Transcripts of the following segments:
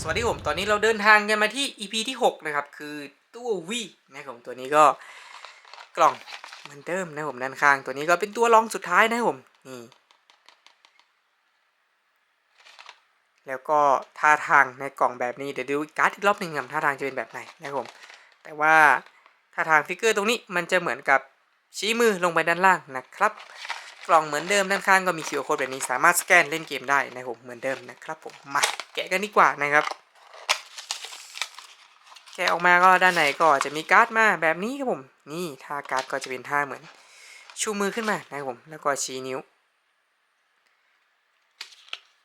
สวัสดีผมตอนนี้เราเดินทางกันมาที่ EP ที่ 6 นะครับ คือตู้วีนะครับผมตัวนี้ก็กล่องเหมือนเดิมนะครับผมด้านข้างตัวนี้ก็เป็นตัวรองสุดท้ายนะครับผมนี่แล้วก็ท่าทางในกล่องแบบนี้เดี๋ยวดูการ์ดอีกรอบหนึ่งครับท่าทางจะเป็นแบบไหนนะครับผมแต่ว่าท่าทางฟิกเกอร์ตรงนี้มันจะเหมือนกับชี้มือลงไปด้านล่างนะครับ กล่องเหมือนเดิมด้านข้างก็มี QR code แบบนี้สามารถสแกนเล่นเกมได้นะผมเหมือนเดิมนะครับผมมาแกะกันดีกว่านะครับ แกะออกมาก็ด้านในก็จะมีการ์ดมาแบบนี้ครับผม นี่ท่าการ์ดก็จะเป็นท่าเหมือน ชูมือขึ้นมานะครับผมแล้วก็ชี้นิ้ว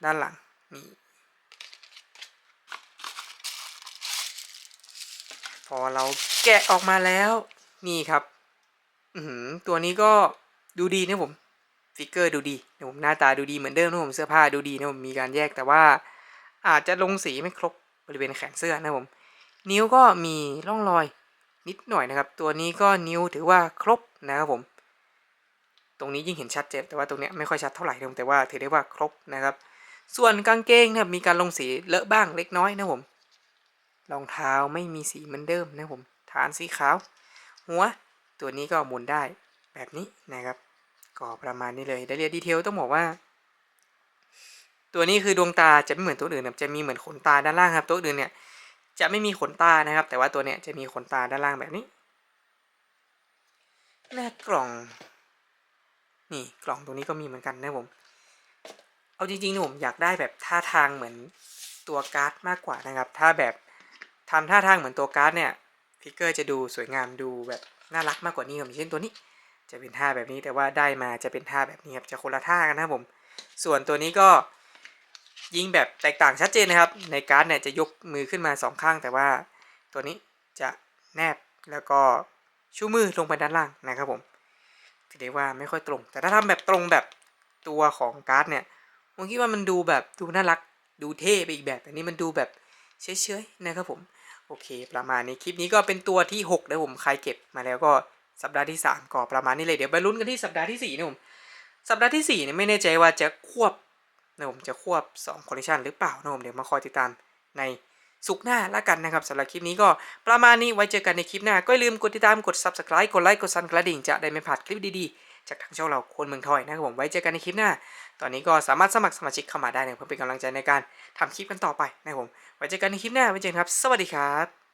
ด้านหลังนี่พอเราแกะออกมาแล้วนี่ครับหือตัวนี้ก็ดูดีนะผม ฟิกเกอร์ดูดีนะผมหน้าตาดูดีเหมือนเดิมนะผมเสื้อผ้าดูดีนะผมมีการแยกแต่ว่าอาจจะลงสีไม่ครบบริเวณแขนเสื้อนะผม นิ้วก็มีร่องรอยนิดหน่อยนะครับ ตัวนี้ก็นิ้วถือว่าครบนะครับผม ตรงนี้ยิ่งเห็นชัดเจนแต่ว่าตรงเนี้ยไม่ค่อยชัดเท่าไหร่นะผมแต่ว่าถือได้ว่าครบนะครับ ส่วนกางเกงนะมีการลงสีเลอะบ้างเล็กน้อยนะผมรองเท้าไม่มีสีเหมือนเดิมนะผม ฐานสีขาว หัวตัวนี้ก็หมุนได้แบบนี้นะครับ ก็ประมาณนี้เลยรายละเอียดดีเทลต้องบอกว่า ตัวนี้คือดวงตาจะไม่เหมือนตัวอื่นครับจะมีเหมือนขนตาด้านล่างครับ ตัวอื่นเนี่ยจะไม่มีขนตานะครับ แต่ว่าตัวเนี้ยจะมีขนตาด้านล่างแบบนี้ หน้ากล่อง นี่กล่องตรงนี้ก็มีเหมือนกันนะผม เอาจริงๆนะผมอยากได้แบบท่าทางเหมือนตัวการ์ดมากกว่านะครับ ถ้าแบบทำท่าทางเหมือนตัวการ์ดเนี่ยฟิกเกอร์จะดูสวยงามดูแบบน่ารักมากกว่านี้ครับเช่นตัวนี้ จะเป็นท่าแบบนี้แต่ว่าได้มาจะเป็นท่าแบบนี้ครับจะคนละท่ากันนะครับผม ส่วนตัวนี้ก็ยิงแบบแตกต่างชัดเจนนะครับ ในการ์ดเนี่ยจะยกมือขึ้นมาสองข้าง แต่ว่าตัวนี้จะแนบแล้วก็ชูมือลงไปด้านล่างนะครับผมถือได้ว่าไม่ค่อยตรง แต่ถ้าทำแบบตรงแบบตัวของการ์ดเนี่ยผมคิดว่ามันดูแบบดูน่ารักดูเท่ไปอีกแบบแต่นี้มันดูแบบเฉยๆนะครับผม โอเค ประมาณนี้คลิปนี้ก็เป็นตัวที่6นะผมใครเก็บมาแล้วก็ สัปดาห์ที่ 3 ก็ประมาณนี้เลยเดี๋ยวไปลุ้นกันที่สัปดาห์ที่4นะผมสัปดาห์ที่4เนี่ยไม่แน่ใจว่าจะควบนะผมจะควบ2คอลเลคชันหรือเปล่านะผมเดี๋ยวมาคอยติดตามในสุกหน้าละกันนะครับสำหรับคลิปนี้ก็ประมาณนี้ไว้เจอกันในคลิปหน้า ก็อย่าลืมกดติดตามกด subscribe กดไลค์กดซันกระดิ่งจะได้ไม่พลาดคลิปดีๆ จากทางช่องเราคนเมืองทอยนะครับผมไว้เจอกันในคลิปหน้า ตอนนี้ก็สามารถสมัครสมาชิกเข้ามาได้เพื่อเป็นกำลังใจในการทำคลิปกันต่อไปนะครับผมไว้เจอกันในคลิปหน้าไว้เจอกันครับ สวัสดีครับ